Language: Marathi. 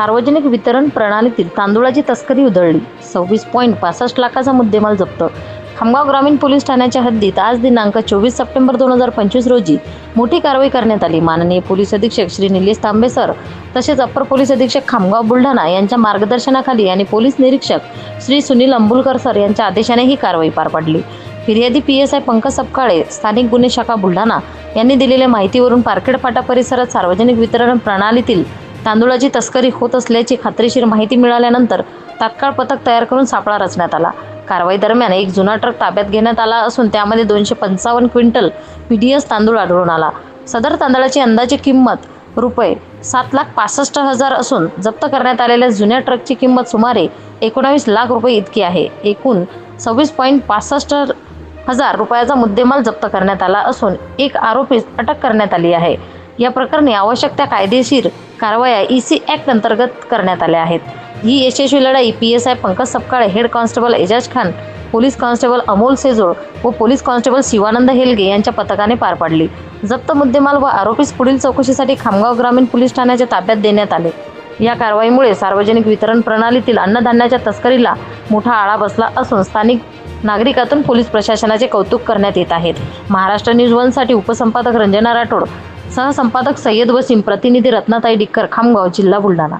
सार्वजनिक वितरण प्रणालीतील तांदूळाची तस्करी उधळली. सव्वीस पॉईंट पासष्ट लाखाचा मुद्देमाल जप्त. खामगाव ग्रामीण पोलीस ठाण्याच्या हद्दीत आज दिनांक चोवीस सप्टेंबर दोन हजार पंचवीस रोजी मोठी कारवाई करण्यात आली. माननीय पोलीस अधीक्षक श्री निलेश तांबे सर तसेच अप्पर पोलीस अधीक्षक खामगाव बुलढाणा यांच्या मार्गदर्शनाखाली आणि पोलीस निरीक्षक श्री सुनील अंबुलकर सर यांच्या आदेशाने ही कारवाई पार पडली. फिर्यादी P S I Pankaj Sapkale स्थानिक गुन्हे शाखा बुलढाणा यांनी दिलेल्या माहितीवरून पारखेड फाटा परिसरात सार्वजनिक वितरण प्रणालीतील तांदूळाची तस्करी होत असल्याची खात्रीशीर माहिती मिळाल्यानंतर तात्काळ पथक तयार करून सापळा रचण्यात आला. कारवाई दरम्यान एक जुना ट्रक ताब्यात घेण्यात आला असून त्यामध्ये दोनशे पंचावन्न क्विंटल पी डी एस तांदूळ आढळून आला. सदर तांदळाची अंदाजे किंमत रुपये सात लाख पासष्ट हजार असून जप्त करण्यात आलेल्या जुन्या ट्रकची किंमत सुमारे एकोणावीस लाख रुपये इतकी आहे. एकूण सव्वीस पॉईंट पासष्ट हजार रुपयाचा मुद्देमाल जप्त करण्यात आला असून एक आरोपीस अटक करण्यात आली आहे. या प्रकरणी आवश्यक त्या कायदेशीर कारवाया ई सी ॲक्ट अंतर्गत करण्यात आल्या आहेत. ही यशस्वी लढाई P S I Pankaj Sapkale head constable Ejaz Khan police constable Amol Sejol व पोलीस कॉन्स्टेबल शिवानंद हेलगे यांच्या पथकाने पार पाडली. जप्त मुद्देमाल व आरोपीस पुढील चौकशीसाठी खामगाव ग्रामीण पोलीस ठाण्याच्या ताब्यात देण्यात आले. या कारवाईमुळे सार्वजनिक वितरण प्रणालीतील अन्नधान्याच्या तस्करीला मोठा आळा बसला असून स्थानिक नागरिकातून पोलीस प्रशासनाचे कौतुक करण्यात येत आहेत महाराष्ट्र न्यूज वनसाठी उपसंपादक रंजना राठोड सहसंपादक सय्यद वसीम प्रतिनिधी रत्नाताई डिक्कर खामगाव जिल्हा बुलढाणा.